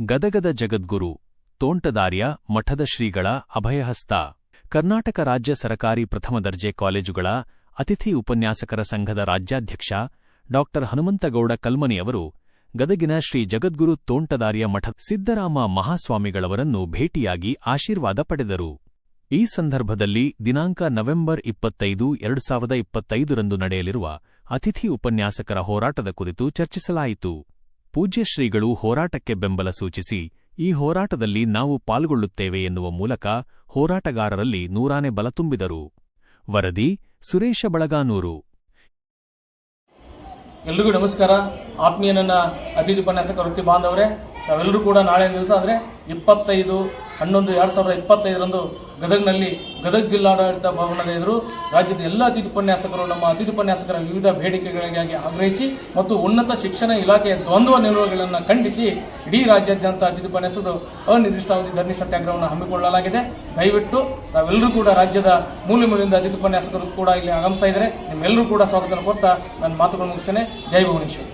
ಗದಗದ ಜಗದ್ಗುರು, ತೋಂಟದಾರ್ಯ, ಮಠದ ಶ್ರೀಗಳ ಅಭಯಹಸ್ತ. ಕರ್ನಾಟಕ ರಾಜ್ಯ ಸರಕಾರಿ ಪ್ರಥಮ ದರ್ಜೆ ಕಾಲೇಜುಗಳ ಅತಿಥಿ ಉಪನ್ಯಾಸಕರ ಸಂಘದ ರಾಜ್ಯಾಧ್ಯಕ್ಷ ಡಾ. ಹನುಮಂತಗೌಡ ಕಲ್ಮನಿಯವರು ಗದಗಿನ ಶ್ರೀ ಜಗದ್ಗುರು ತೋಂಟದಾರ್ಯ ಮಠ ಸಿದ್ದರಾಮ ಮಹಾಸ್ವಾಮಿಗಳವರನ್ನು ಭೇಟಿಯಾಗಿ ಆಶೀರ್ವಾದ ಪಡೆದರು. ಈ ಸಂದರ್ಭದಲ್ಲಿ ದಿನಾಂಕ ನವೆಂಬರ್ ಇಪ್ಪತ್ತೈದು, ಎರಡು ಸಾವಿರದ ಇಪ್ಪತ್ತೈದರಂದು ನಡೆಯಲಿರುವ ಅತಿಥಿ ಉಪನ್ಯಾಸಕರ ಹೋರಾಟದ ಕುರಿತು ಚರ್ಚಿಸಲಾಯಿತು. ಪೂಜ್ಯ ಶ್ರೀಗಳು ಹೋರಾಟಕ್ಕೆ ಬೆಂಬಲ ಸೂಚಿಸಿ, ಈ ಹೋರಾಟದಲ್ಲಿ ನಾವು ಪಾಲ್ಗೊಳ್ಳುತ್ತೇವೆ ಎನ್ನುವ ಮೂಲಕ ಹೋರಾಟಗಾರರಲ್ಲಿ ನೂರಾನೆ ಬಲ ತುಂಬಿದರು. ವರದಿ, ಸುರೇಶ ಬಳಗಾನೂರು. ಎಲ್ರಿಗೂ ನಮಸ್ಕಾರ. ಆತ್ಮೀಯ ನನ್ನ ಅತಿಥಿ ಉಪನ್ಯಾಸಕ ವೃತ್ತಿ ಬಾಂಧವರೇ ನಾವೆಲ್ಲರೂ ಕೂಡ ನಾಳೆ ದಿವಸ ಅಂದರೆ ಇಪ್ಪತ್ತೈದು ಹನ್ನೊಂದು ಎರಡು ಸಾವಿರದ ಇಪ್ಪತ್ತೈದರಂದು ಗದಗ್ನಲ್ಲಿ ಗದಗ ಜಿಲ್ಲಾಡಳಿತ ಭವನದ ಎದುರು ರಾಜ್ಯದ ಎಲ್ಲ ಅತಿಥಿ ಉಪನ್ಯಾಸಕರು ನಮ್ಮ ಅತಿಥಿ ಉಪನ್ಯಾಸಕರ ವಿವಿಧ ಬೇಡಿಕೆಗಳಿಗಾಗಿ ಆಗ್ರಹಿಸಿ ಮತ್ತು ಉನ್ನತ ಶಿಕ್ಷಣ ಇಲಾಖೆಯ ದ್ವಂದ್ವ ನಿಲುವುಗಳನ್ನು ಖಂಡಿಸಿ ಇಡೀ ರಾಜ್ಯಾದ್ಯಂತ ಅತಿಥಿ ಉಪನ್ಯಾಸಕರು ಅನಿರ್ದಿಷ್ಟಾವಧಿ ಧರಣಿ ಸತ್ಯಾಗ್ರಹವನ್ನು ಹಮ್ಮಿಕೊಳ್ಳಲಾಗಿದೆ. ದಯವಿಟ್ಟು ತಾವೆಲ್ಲರೂ ಕೂಡ ರಾಜ್ಯದ ಮೂಲೆ ಮೂಲೆಯಿಂದ ಅತಿಥಿ ಉಪನ್ಯಾಸಕರು ಕೂಡ ಇಲ್ಲಿ ಆಗಮಿಸ್ತಾ ಇದ್ದಾರೆ. ನಿಮ್ಮೆಲ್ಲರೂ ಕೂಡ ಸ್ವಾಗತ ಕೊಡ್ತಾ ನನ್ನ ಮಾತುಗಳನ್ನು ಮುಗಿಸ್ತೇನೆ. ಜೈ ಭುವನೇಶ್ವರ್.